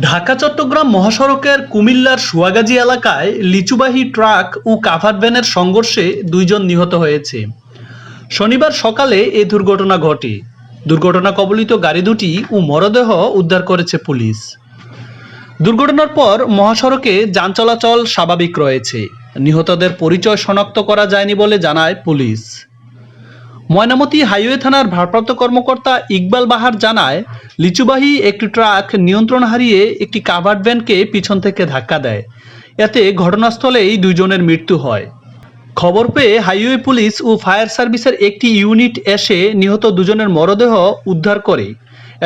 ঢাকা, চট্টগ্রাম মহাসড়কের কুমিল্লার সুয়াগাজী এলাকায় লিচুবাহী ট্রাক ও কাভার ভ্যানের সংঘর্ষে দুইজন নিহত হয়েছে। শনিবার সকালে এ দুর্ঘটনা ঘটে। দুর্ঘটনা কবলিত গাড়ি দুটি ও মরদেহ উদ্ধার করেছে পুলিশ। দুর্ঘটনার পর মহাসড়কে যান চলাচল স্বাভাবিক রয়েছে। নিহতদের পরিচয় শনাক্ত করা যায়নি বলে জানায় পুলিশ। ময়নামতি হাইওয়ে থানার ভারপ্রাপ্ত কর্মকর্তা ইকবাল বাহার জানায়, লিচুবাহী একটি ট্রাক নিয়ন্ত্রণ হারিয়ে একটি কাভার্ড ভ্যানকে পিছন থেকে ধাক্কা দেয়। এতে ঘটনাস্থলেই দুইজনের মৃত্যু হয়। খবর পেয়ে হাইওয়ে পুলিশ ও ফায়ার সার্ভিসের একটি ইউনিট এসে নিহত দুজনের মরদেহ উদ্ধার করে।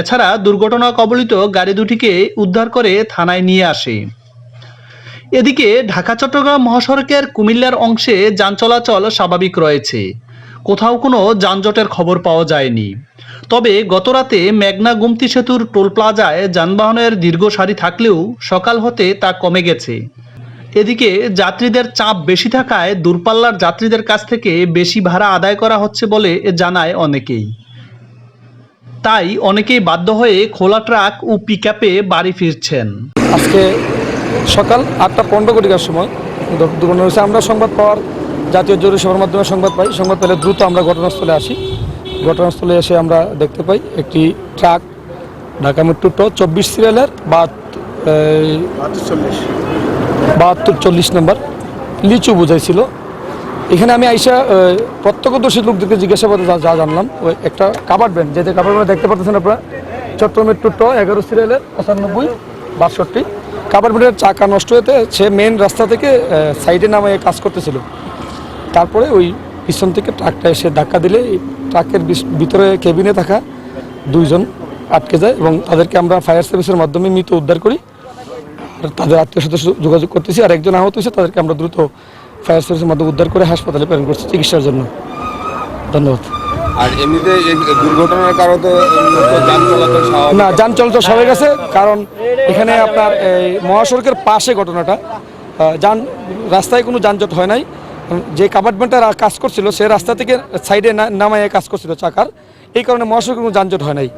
এছাড়া দুর্ঘটনা কবলিত গাড়ি দুটিকে উদ্ধার করে থানায় নিয়ে আসে। এদিকে ঢাকা চট্টগ্রাম মহাসড়কের কুমিল্লার অংশে যান চলাচল স্বাভাবিক রয়েছে। কোথাও কোনো যানজটের খবর পাওয়া যায়নি। তবে গতরাতে মেঘনা গুমতি সেতুর টোল প্লাজায় যানবাহনের দীর্ঘ সারি থাকলেও সকাল হতে তা কমে গেছে। এদিকে যাত্রীদের চাপ বেশি থাকায় দূরপাল্লার যাত্রীদের কাছ থেকে বেশি ভাড়া আদায় করা হচ্ছে বলে জানায় অনেকেই। তাই অনেকেই বাধ্য হয়ে খোলা ট্রাক ও পিকআপে বাড়ি ফিরছেন। আজকে সকাল আটটা পনেরো কোটিকার সময় দুর্ঘটনা হয়েছে। আমরা সংবাদ পাওয়ার জাতীয় জরুরি সভার মাধ্যমে সংবাদ পাই। সংবাদ পেলে দ্রুত আমরা ঘটনাস্থলে আসি। ঘটনাস্থলে এসে আমরা দেখতে পাই একটি ট্রাক, ঢাকা মেট্রো ট চব্বিশ সিরিয়ালের বাহাত্তর চল্লিশ নম্বর, লিচু বুঝাইছিল। এখানে আমি আইসা প্রত্যক্ষদর্শী লোকদেরকে জিজ্ঞাসাবাদে যা যা জানলাম। ওই একটা কাবার ব্যান্ড যেতে কাবার ব্যান্ড দেখতে পাচ্ছেন আপনারা, চট্টগ্রাম মেট্রো ট এগারো সিরিয়ালের পঁচানব্বই, বাষট্টি। কাবার ব্যান্ডের চাকা নষ্ট হতে সে মেন রাস্তা থেকে সাইডে নামে কাজ করতেছিল। তারপরে ওই পিছন থেকে ট্রাকটা এসে ধাক্কা দিলে ট্রাকের ভিতরে কেবিনে থাকা দুইজন আটকে যায় এবং তাদেরকে আমরা ফায়ার সার্ভিসের মাধ্যমে মৃত উদ্ধার করি। আর তাদের আত্মীয় সদস্য যোগাযোগ করতেছি আর একজন আহত হয়েছে তাদেরকে আমরা দ্রুত ফায়ার সার্ভিসের মাধ্যমে উদ্ধার করে হাসপাতালে প্রেরণ করছি চিকিৎসার জন্য। ধন্যবাদ। আর এমনিতে দুর্ঘটনার কারণে তো যান চলাচল না যান চলাচল সবাই গেছে কারণ এখানে আপনার এই মহাসড়কের পাশে ঘটনাটা। যান রাস্তায় কোনো যানজট হয় নাই। যে কাপার্টমেন্টটা কাজ করছিল, সে রাস্তা থেকে সাইডে নামায় কাজ করছিল চাকার, এই কারণে মহাসড়কে কোনো যানজট হয় নাই।